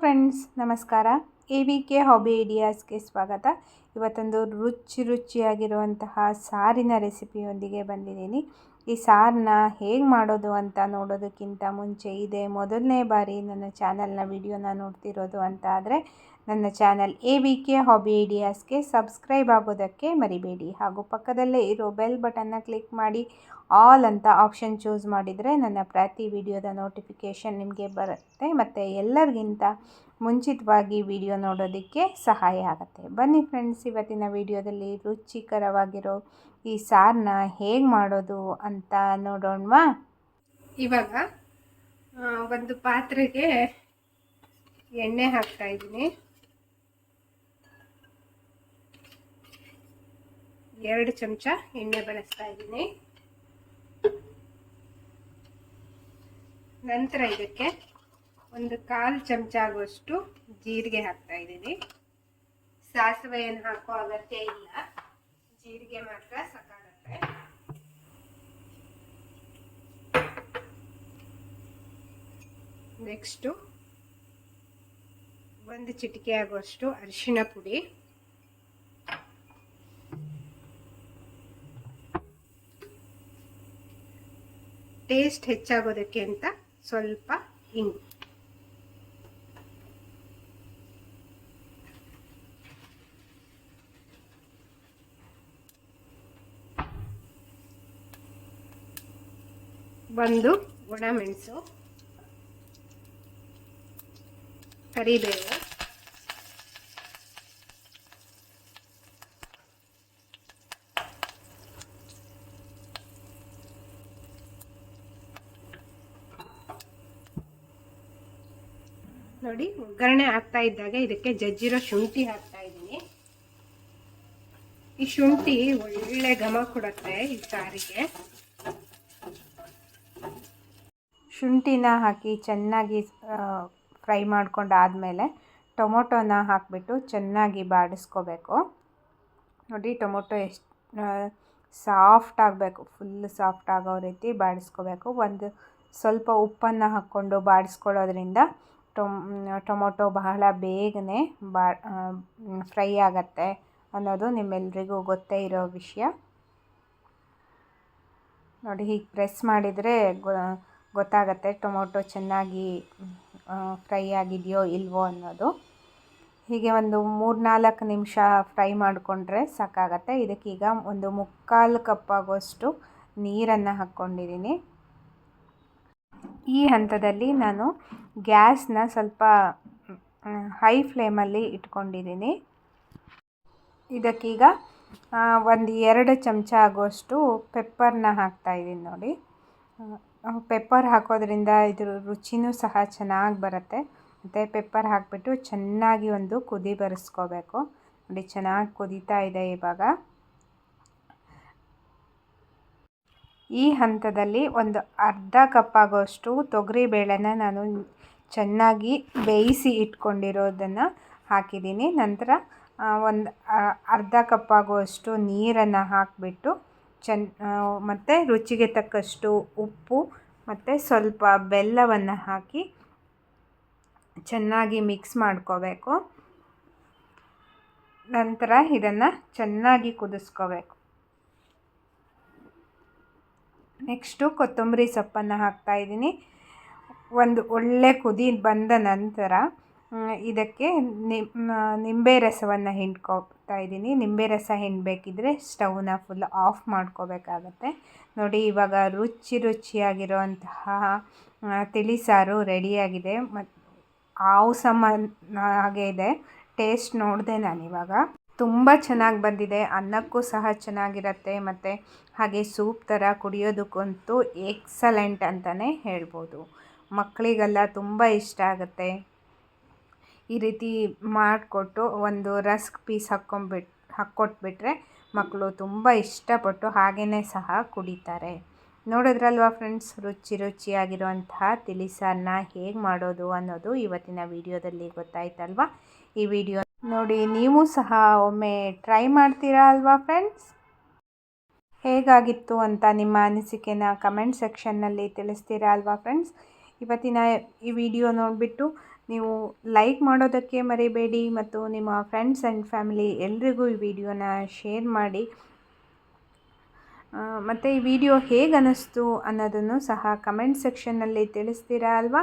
Friends, ನಮಸ್ಕಾರ. A V K hobby ಐಡಿಯಾಸ್ಗೆ ಸ್ವಾಗತ. ಇವತ್ತೊಂದು ರುಚಿ ರುಚಿಯಾಗಿರುವಂತಹ ಸಾರಿನ ರೆಸಿಪಿಯೊಂದಿಗೆ ಬಂದಿದ್ದೀನಿ. ಈ ಸಾರನ್ನ ಹೇಗೆ ಮಾಡೋದು ಅಂತ ನೋಡೋದಕ್ಕಿಂತ ಮುಂಚೆ ಇದೆ ಮೊದಲನೇ ಬಾರಿ ನನ್ನ ಚಾನಲ್ನ ವಿಡಿಯೋನ ನೋಡ್ತಿರೋದು ಅಂತ ಆದರೆ, ನನ್ನ channel A V K hobby ಐಡಿಯಾಸ್ಗೆ subscribe ಆಗೋದಕ್ಕೆ ಮರಿಬೇಡಿ. ಹಾಗೂ ಪಕ್ಕದಲ್ಲೇ ಇರೋ ಬೆಲ್ ಬಟನ್ನ ಕ್ಲಿಕ್ ಮಾಡಿ ಆಲ್ ಅಂತ ಆಪ್ಷನ್ ಚೂಸ್ ಮಾಡಿದರೆ ನನ್ನ ಪ್ರತಿ ವಿಡಿಯೋದ ನೋಟಿಫಿಕೇಷನ್ ನಿಮಗೆ ಬರುತ್ತೆ ಮತ್ತು ಎಲ್ಲರಿಗಿಂತ ಮುಂಚಿತವಾಗಿ ವಿಡಿಯೋ ನೋಡೋದಕ್ಕೆ ಸಹಾಯ ಆಗುತ್ತೆ. ಬನ್ನಿ ಫ್ರೆಂಡ್ಸ್ ಇವತ್ತಿನ ವಿಡಿಯೋದಲ್ಲಿ ರುಚಿಕರವಾಗಿರೋ ಈ ಸಾರನ್ನ ಹೇಗೆ ಮಾಡೋದು ಅಂತ ನೋಡೋಣವಾ? ಇವಾಗ ಒಂದು ಪಾತ್ರೆಗೆ ಎಣ್ಣೆ ಹಾಕ್ತಾ ಇದ್ದೀನಿ. ಎರಡು ಚಮಚ ಎಣ್ಣೆ ಬಳಸ್ತಾ ಇದ್ದೀನಿ. ನಂತರ ಇದಕ್ಕೆ ಒಂದು ಕಾಲು ಚಮಚ ಆಗುವಷ್ಟು ಜೀರಿಗೆ ಹಾಕ್ತಾ ಇದ್ದೀನಿ. ಸಾಸಿವೆ ಏನು ಹಾಕೋ ಅಗತ್ಯ ಇಲ್ಲ. ಜೀರಿಗೆ ಮಾತ್ರ ಸಾಕಾಗತ್ತೆ. ನೆಕ್ಸ್ಟು ಒಂದು ಚಿಟಿಕೆ ಆಗುವಷ್ಟು ಅರಿಶಿನ ಪುಡಿ. ಟೇಸ್ಟ್ ಹೆಚ್ಚಾಗೋದಕ್ಕೆ ಅಂತ ಸ್ವಲ್ಪ ಇಂಗು ಒಂದು ಒಣಮೆಣಸು ಕರಿಬೇವು ನೋಡಿ, ಒಗ್ಗರಣೆ ಹಾಕ್ತಾ ಇದ್ದಾಗ ಇದಕ್ಕೆ ಜಜ್ಜಿರೋ ಶುಂಠಿ ಹಾಕ್ತಾ ಇದ್ದೀನಿ. ಈ ಶುಂಠಿ ಒಳ್ಳೆ ಘಮ ಕೊಡುತ್ತೆ ಈ ಸಾರಿಗೆ. ಶುಂಠಿನ ಹಾಕಿ ಚೆನ್ನಾಗಿ ಫ್ರೈ ಮಾಡ್ಕೊಂಡಾದಮೇಲೆ ಟೊಮೊಟೊನ ಹಾಕಿಬಿಟ್ಟು ಚೆನ್ನಾಗಿ ಬಾಡಿಸ್ಕೋಬೇಕು. ನೋಡಿ, ಟೊಮೊಟೊ ಎಷ್ಟು ಸಾಫ್ಟ್ ಆಗಬೇಕು, ಫುಲ್ ಸಾಫ್ಟ್ ಆಗೋ ರೀತಿ ಬಾಡಿಸ್ಕೋಬೇಕು. ಒಂದು ಸ್ವಲ್ಪ ಉಪ್ಪನ್ನು ಹಾಕ್ಕೊಂಡು ಬಾಡಿಸ್ಕೊಳ್ಳೋದ್ರಿಂದ ಟೊಮ್ ಟೊಮೊಟೊ ಬಹಳ ಬೇಗನೆ ಬಾ ಫ್ರೈ ಆಗತ್ತೆ ಅನ್ನೋದು ನಿಮ್ಮೆಲ್ರಿಗೂ ಗೊತ್ತೇ ಇರೋ ವಿಷಯ. ನೋಡಿ, ಹೀಗೆ ಪ್ರೆಸ್ ಮಾಡಿದರೆ ಗೊತ್ತಾಗತ್ತೆ ಟೊಮೊಟೊ ಚೆನ್ನಾಗಿ ಫ್ರೈ ಆಗಿದೆಯೋ ಇಲ್ವೋ ಅನ್ನೋದು. ಹೀಗೆ ಒಂದು ಮೂರು ನಾಲ್ಕು ನಿಮಿಷ ಫ್ರೈ ಮಾಡಿಕೊಂಡ್ರೆ ಸಾಕಾಗತ್ತೆ. ಇದಕ್ಕೀಗ ಒಂದು ಮುಕ್ಕಾಲು ಕಪ್ ಆಗೋಷ್ಟು ನೀರನ್ನು ಹಾಕ್ಕೊಂಡಿದ್ದೀನಿ. ಈ ಹಂತದಲ್ಲಿ ನಾನು ಗ್ಯಾಸ್ನ ಸ್ವಲ್ಪ ಹೈ ಫ್ಲೇಮಲ್ಲಿ ಇಟ್ಕೊಂಡಿದ್ದೀನಿ. ಇದಕ್ಕೀಗ ಒಂದು ಎರಡು ಚಮಚ ಆಗುವಷ್ಟು ಪೆಪ್ಪರ್ನ ಹಾಕ್ತಾಯಿದ್ದೀನಿ ನೋಡಿ. ಪೆಪ್ಪರ್ ಹಾಕೋದ್ರಿಂದ ಇದ್ರ ರುಚಿನೂ ಸಹ ಚೆನ್ನಾಗಿ ಬರುತ್ತೆ. ಮತ್ತು ಪೆಪ್ಪರ್ ಹಾಕಿಬಿಟ್ಟು ಚೆನ್ನಾಗಿ ಒಂದು ಕುದಿ ಬರೆಸ್ಕೋಬೇಕು. ನೋಡಿ, ಚೆನ್ನಾಗಿ ಕುದೀತಾ ಇದೆ ಇವಾಗ. ಈ ಹಂತದಲ್ಲಿ ಒಂದು ಅರ್ಧ ಕಪ್ ಆಗೋಷ್ಟು ತೊಗರಿಬೇಳೆನ ನಾನು ಚೆನ್ನಾಗಿ ಬೇಯಿಸಿ ಇಟ್ಕೊಂಡಿರೋದನ್ನು ಹಾಕಿದ್ದೀನಿ. ನಂತರ ಒಂದು ಅರ್ಧ ಕಪ್ ಆಗುವಷ್ಟು ನೀರನ್ನು ಹಾಕಿಬಿಟ್ಟು ಚೆನ್ನ ಮತ್ತು ರುಚಿಗೆ ತಕ್ಕಷ್ಟು ಉಪ್ಪು ಮತ್ತು ಸ್ವಲ್ಪ ಬೆಲ್ಲವನ್ನು ಹಾಕಿ ಚೆನ್ನಾಗಿ ಮಿಕ್ಸ್ ಮಾಡ್ಕೋಬೇಕು. ನಂತರ ಇದನ್ನು ಚೆನ್ನಾಗಿ ಕುದಿಸ್ಕೋಬೇಕು. ನೆಕ್ಸ್ಟು ಕೊತ್ತಂಬರಿ ಸೊಪ್ಪನ್ನು ಹಾಕ್ತಾಯಿದ್ದೀನಿ ಒಂದು ಒಳ್ಳೆ ಕುದಿ ಬಂದ ನಂತರ ಇದಕ್ಕೆ ನಿಂಬೆ ರಸವನ್ನು ಹಿಂಡ್ಕೊತಾ ಇದ್ದೀನಿ. ನಿಂಬೆ ರಸ ಹಿಂಡಬೇಕಿದ್ರೆ ಸ್ಟವ್ನ ಫುಲ್ ಆಫ್ ಮಾಡ್ಕೋಬೇಕಾಗತ್ತೆ. ನೋಡಿ, ಇವಾಗ ರುಚಿ ರುಚಿಯಾಗಿರುವಂತಹ ತಿಳಿಸಾರು ರೆಡಿಯಾಗಿದೆ. ಮತ್ತು ಆವು ಸಮ, ಹಾಗೆ ಇದೆ. ಟೇಸ್ಟ್ ನೋಡಿದೆ ನಾನಿವಾಗ. ತುಂಬ ಚೆನ್ನಾಗಿ ಬಂದಿದೆ. ಅನ್ನಕ್ಕೂ ಸಹ ಚೆನ್ನಾಗಿರತ್ತೆ. ಮತ್ತು ಹಾಗೆ ಸೂಪ್ ಥರ ಕುಡಿಯೋದಕ್ಕಂತೂ ಎಕ್ಸಲೆಂಟ್ ಅಂತಲೇ ಹೇಳ್ಬೋದು. ಮಕ್ಕಳಿಗೆಲ್ಲ ತುಂಬ ಇಷ್ಟ ಆಗುತ್ತೆ. ಈ ರೀತಿ ಮಾಡಿಕೊಟ್ಟು ಒಂದು ರಸ್ಕ್ ಪೀಸ್ ಹಾಕ್ಕೊಂಬಿಟ್ ಹಾಕ್ಕೊಟ್ಬಿಟ್ರೆ ಮಕ್ಕಳು ತುಂಬ ಇಷ್ಟಪಟ್ಟು ಹಾಗೆಯೇ ಸಹ ಕುಡಿತಾರೆ. ನೋಡಿದ್ರಲ್ವಾ ಫ್ರೆಂಡ್ಸ್? ರುಚಿ ರುಚಿಯಾಗಿರುವಂತಹ ತಿಳಿಸಾರನ್ನ ಹೇಗೆ ಮಾಡೋದು ಅನ್ನೋದು ಇವತ್ತಿನ ವಿಡಿಯೋದಲ್ಲಿ ಗೊತ್ತಾಯ್ತಲ್ವ? ಈ ವಿಡಿಯೋ ನೋಡಿ, ನೀವು ಸಹ ಒಮ್ಮೆ ಟ್ರೈ ಮಾಡ್ತೀರಾ ಅಲ್ವಾ ಫ್ರೆಂಡ್ಸ್ ಹೇಗಾಗಿತ್ತು ಅಂತ ನಿಮ್ಮ ಅನಿಸಿಕೆನ ಕಮೆಂಟ್ ಸೆಕ್ಷನ್ನಲ್ಲಿ ತಿಳಿಸ್ತೀರಾ ಅಲ್ವಾ ಫ್ರೆಂಡ್ಸ್ ಇವತ್ತಿನ ಈ ವಿಡಿಯೋ ನೋಡಿಬಿಟ್ಟು ನೀವು ಲೈಕ್ ಮಾಡೋದಕ್ಕೆ ಮರಿಬೇಡಿ ಮತ್ತು ನಿಮ್ಮ ಫ್ರೆಂಡ್ಸ್ ಆ್ಯಂಡ್ ಫ್ಯಾಮಿಲಿ ಎಲ್ರಿಗೂ ಈ ವಿಡಿಯೋನ ಶೇರ್ ಮಾಡಿ. ಮತ್ತು ಈ ವಿಡಿಯೋ ಹೇಗೆ ಅನ್ನಿಸ್ತು ಅನ್ನೋದನ್ನು ಸಹ ಕಮೆಂಟ್ ಸೆಕ್ಷನ್ನಲ್ಲಿ ತಿಳಿಸ್ತೀರಾ ಅಲ್ವಾ?